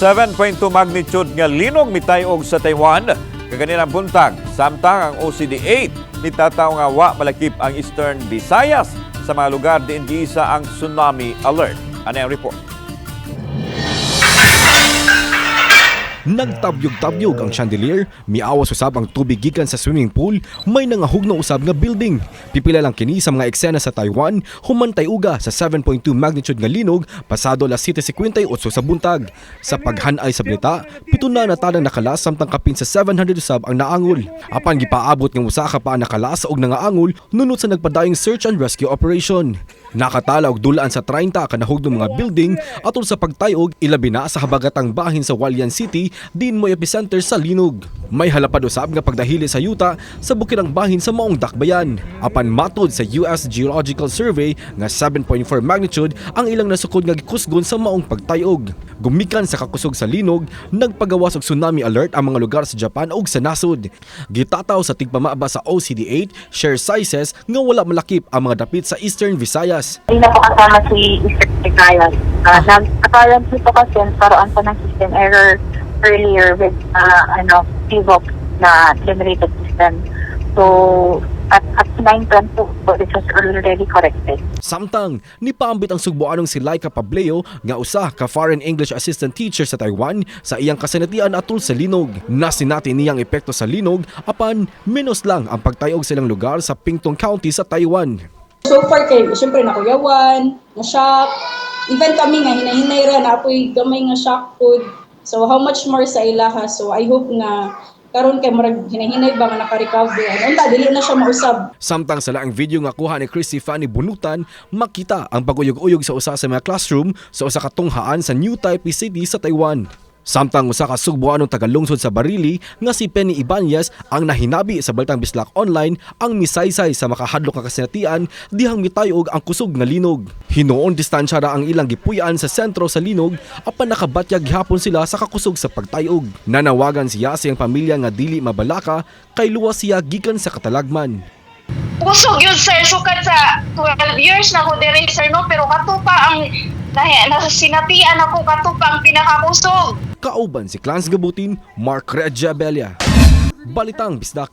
7.2 magnitude nga linog mitayog sa Taiwan kaganinang buntag. Samtang ang OCD-8 nitataw nga wa malakip ang Eastern Visayas sa mga lugar diin giisa ang tsunami alert. Ano ang report? Nagtabyog-tabyog ang chandelier, miawas usab ang tubig gikan sa swimming pool, may nangahugno usab nga building. Pipila lang kini sa mga eksena sa Taiwan, humantay uga sa 7.2 magnitude nga linog pasado alas 7:58 sa buntag. Sa paghanay sa balita, pito na natadang nakalas samtang kapin sa 700 usab ang naangol. Apan gipaabot nga usa ka pa nakalas og nangaangol nunot sa nagpadayong search and rescue operation. Nakatala og dulaan sa 30 ka nahugno mga building atol sa pagtayog ilabi na sa habagatang bahin sa Walian City din mo epicenter sa linog. May halapad usab nga pagdahili sa yuta sa bukidang bahin sa maong dakbayan. Apan matod sa US Geological Survey nga 7.4 magnitude ang ilang nasukod nga gikusgon sa maong pagtayog. Gumikan sa kakusog sa linog, nagpagawas og tsunami alert ang mga lugar sa Japan ug sa nasod. Gitataw sa tigpamaaba sa OCD8 share sizes nga wala malakip ang mga dapit sa Eastern Visayas. Hindi na po kasama si Mr. Secretariat. Uh, nag apparently po kasi nagkaroon pa ng system error earlier with uh, ano, PVOX na generated system. So, at, at 9.10 po, this was already corrected. Samtang nipaambit ang sugboanong si Laika Pableo nga usa ka foreign English assistant teacher sa Taiwan sa iyang kasanatian atol sa linog. Nasinati niyang epekto sa linog apan menos lang ang pagtayog sa ilang lugar sa Pingtung County sa Taiwan. So far kay syempre nakuyawan, na shock. Even kami nga hinahinay ra na apoy gamay nga shock food. So how much more sa ilaha. So I hope nga karon kay murag hinahinay ba nga naka-recover. Ano unta dili na siya mausab. Samtang sa laang video nga kuha ni Christy Fanny Bunutan, makita ang paguyog-uyog sa usa sa mga classroom sa usa ka tunghaan sa New Taipei City sa Taiwan. Samtang usa ka sugboanong tagalungsod sa Barili nga si Penny Ibanez ang nahinabi sa Baltang Bislak Online ang misaysay sa makahadlok nga kasinatian dihang mitayog ang kusog nga linog. Hinuon distansya ra ang ilang gipuy-an sa sentro sa linog apan nakabatyag gihapon sila sa kakusog sa pagtayog. Nanawagan siya sa iyang pamilya nga dili mabalaka kay luwas siya gikan sa katalagman. Kusog yun sir, sukat sa 12 years na ko diri sir no, pero katupa ang nahi, nasinatian ako katupa ang pinakakusog. Kauban si Clans Gabutin, Mark Regia Belia. Balitang Bisdak.